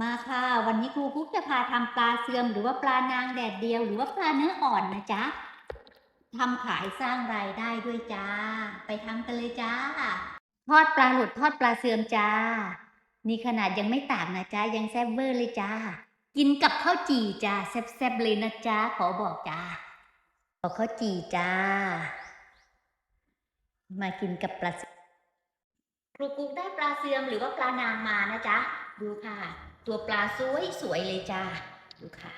มาค่ะ วันนี้ครูกุ๊กจะพาทำปลาเสื่อมหรือว่าปลานางแดดเดียว หรือว่าปลาเนื้ออ่อนนะจ๊ะทำขายสร้างรายได้ด้วยจ้า ไปทำกันเลยจ้า ทอดปลาหลุดทอดปลาเสื่อมจ้า นี่ขนาดยังไม่ตากนะจ๊ะยังแซ่บเวอร์เลยจ้า กินกับข้าวจี่จ้าแซ่บๆเลยนะจ๊ะขอบอกจ้าเอข้าวจี่จ้า มากินกับปลาครูกุ๊กได้ปลาเสื่อมหรือว่าปลานางมานะจ๊ะดูค่ะ ตัวปลาสวยสวยเลยจ้าดูค่ะ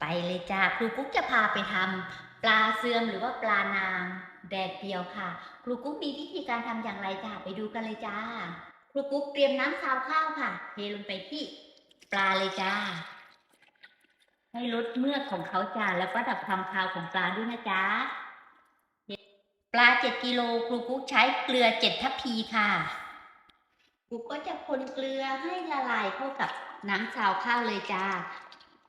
ไปเลยจ้าครูกุ๊กจะพาไปทำปลาเสื่อมหรือว่าปลานางแดดเดียวค่ะ ครูกุ๊กมีวิธีการทำอย่างไรจ้าไปดูกันเลยจ้า ครูกุ๊กเตรียมน้ำซาวข้าวค่ะ เทลงไปที่ปลาเลยจ้า ให้ลดเมือกของเขาจ้าแล้วก็ดับความคาวของปลาด้วยนะจ๊ะปลาเจ็ดกิโลครูกุ๊กใช้เกลือเจ็ดทัพพีค่ะ ครูก็จะคนเกลือให้ละลายเข้ากับน้ำซาวข้าวเลยจ้า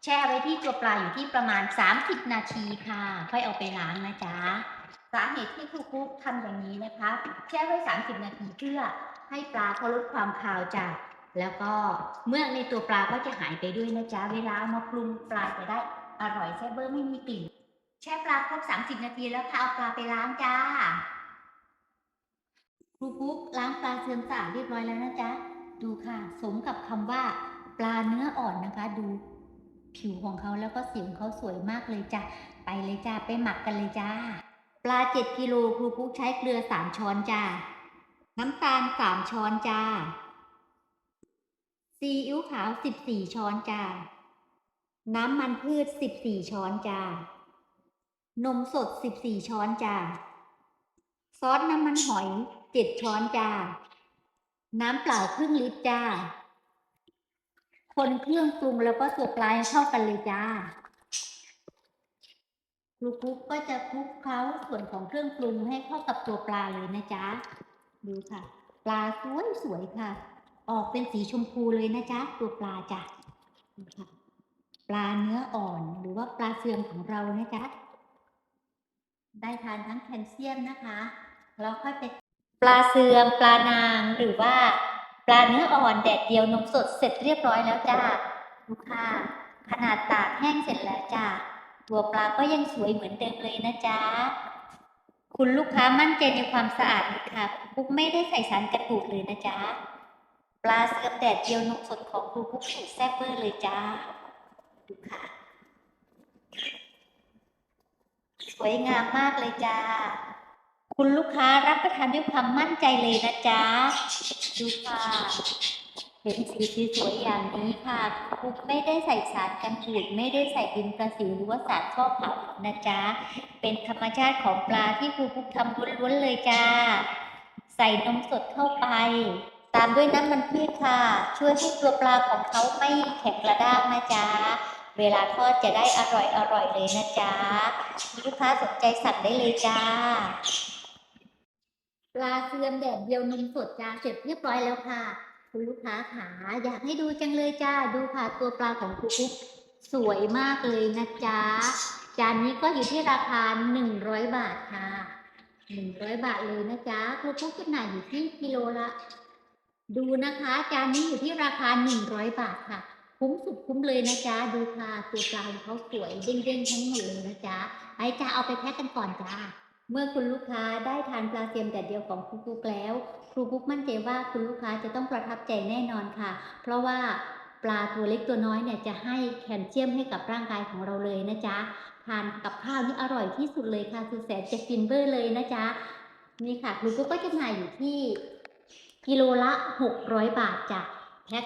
แช่ไว้ที่ตัวปลาอยู่ที่ประมาณ 30 นาทีค่ะ ค่อยเอาไปล้างนะจ๊ะสาเหตุที่ครูกุ๊กทำอย่างนี้นะคะ แช่ไว้ 30 นาทีเพื่อให้ปลาเขาลดความคาวจ้ะแล้วก็เมื่อกในตัวปลาก็จะหายไปด้วยนะจ๊ะเวลาเอามาปรุงปลาจะได้อร่อยแซ่บเบอร์ไม่มีกลิ่นแช่ปลาครบ 30 นาทีแล้วค่ะเอาปลาไปล้างจ้า ครูกุ๊กล้างปลาเสื่อมสะอาดเรียบร้อยแล้วนะจ๊ะ ดูค่ะ สมกับคำว่า ปลาเนื้ออ่อนนะคะ ดูผิวของเขาแล้วก็สีของเขาสวยมากเลยจ้ะ ไปเลยจ้าไปหมักกันเลยจ้า ปลาเจ็ดกิโลครูกุ๊กใช้เกลือสามช้อนจ้า น้ำตาลสามช้อนจ้า ซีอิ๊วขาวสิบสี่ช้อนจ้า น้ำมันพืชสิบสี่ช้อนจ้า นมสดสิบสี่ช้อนจ้า ซอสน้ำมันหอย เจ็ดช้อนจ้า น้ำเปล่าครึ่งลิตรจ้า คนเครื่องปรุงแล้วก็ตัวปลาให้เข้ากันเลยจ้าครูกุ๊กก็จะคลุกเคล้าส่วนของเครื่องปรุงให้เข้ากับตัวปลาเลยนะจ๊ะ ดูค่ะ ปลาสวยสวยๆค่ะ ออกเป็นสีชมพูเลยนะจ๊ะ ตัวปลาจ้ะดูค่ะ ปลาเนื้ออ่อนหรือว่าปลาเสื่อมของเรานะจ๊ะ ได้ทานทั้งแคลเซียมนะคะ แล้วค่อยไป ปลาเสื่อมปลานางหรือว่า ปลาเนื้ออ่อนแดดเดียวนมสดเสร็จเรียบร้อยแล้วจ้าดูค่ะ ขนาดตากแห้งเสร็จแล้วจ้าตัวปลาก็ยังสวยเหมือนเดิมเลยนะจ๊ะคุณลูกค้ามั่นใจในความสะอาดค่ะคุกไม่ได้ใส่สารกันบูดเลยนะจ๊ะปลาเสื่อมแดดเดียวนมสดของครูคุกสุดแซ่บเวอร์เลยจ้าดูค่ะ สวยงามมากเลยจ้า คุณลูกค้ารับประทานด้วยความมั่นใจเลยนะจ๊ะ ดูค่ะ เห็นสีสวยอย่างนี้ค่ะคุกไม่ได้ใส่สารกันบูดไม่ได้ใส่ดินประสิวหรือว่าสารฟอกเผานะจ๊ะ เป็นธรรมชาติของปลาที่ครูคุกทำล้วนๆเลยจ้า ใส่นมสดเข้าไป ตามด้วยน้ำมันพืชค่ะ ช่วยให้ตัวปลาของเขาไม่แข็งกระด้างนะจ๊ะเวลาทอดจะได้อร่อยอร่อยๆเลยนะจ๊ะ ลูกค้าสนใจสั่งได้เลยจ้า ปลาเสื่อมแดดเดียวนมสดจ้าเสร็จเรียบร้อยแล้วค่ะ คุณลูกค้าขาอยากให้ดูจังเลยจ้า ดูค่ะตัวปลาของครูกุ๊กสวยมากเลยนะจ๊ะ จานนี้ก็อยู่ที่ราคา 100 บาทค่ะ 100 บาทเลยนะจ๊ะครูกุ๊กจำหน่ายอยู่ที่กิโลละ ดูนะคะ จานนี้อยู่ที่ราคา 100 บาทค่ะ คุ้มสุดคุ้มเลยนะจ๊ะ ดูค่ะตัวปลาของเขาสวยเด้งๆทั้งหมดเลยนะจ๊ะไอ้จ้าเอาไปแพ็คกันก่อนจ้า เมื่อคุณลูกค้าได้ทานปลาเทียมแดดเดียวของครูกุ๊กแล้ว ครูกุ๊กมั่นใจว่าคุณลูกค้าจะต้องประทับใจแน่นอนค่ะ เพราะว่าปลาตัวเล็กตัวน้อยเนี่ยจะให้แคลเซียมให้กับร่างกายของเราเลยนะจ๊ะ ทานกับข้าวนี่อร่อยที่สุดเลยค่ะคือแสนจะฟินเบอร์เลยนะจ๊ะ นี่ค่ะครูกุ๊กก็จำหน่ายอยู่ที่กิโลละ 600 บาทจ้ะแพ็ค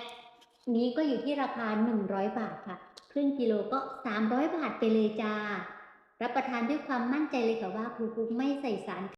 นี้ก็อยู่ที่ราคา 100 บาทค่ะครึ่งกิโลก็ 300 บาทไปเลยจ้า รับประทานด้วยความมั่นใจเลยค่ะว่าครูกุ๊กไม่ใส่สาร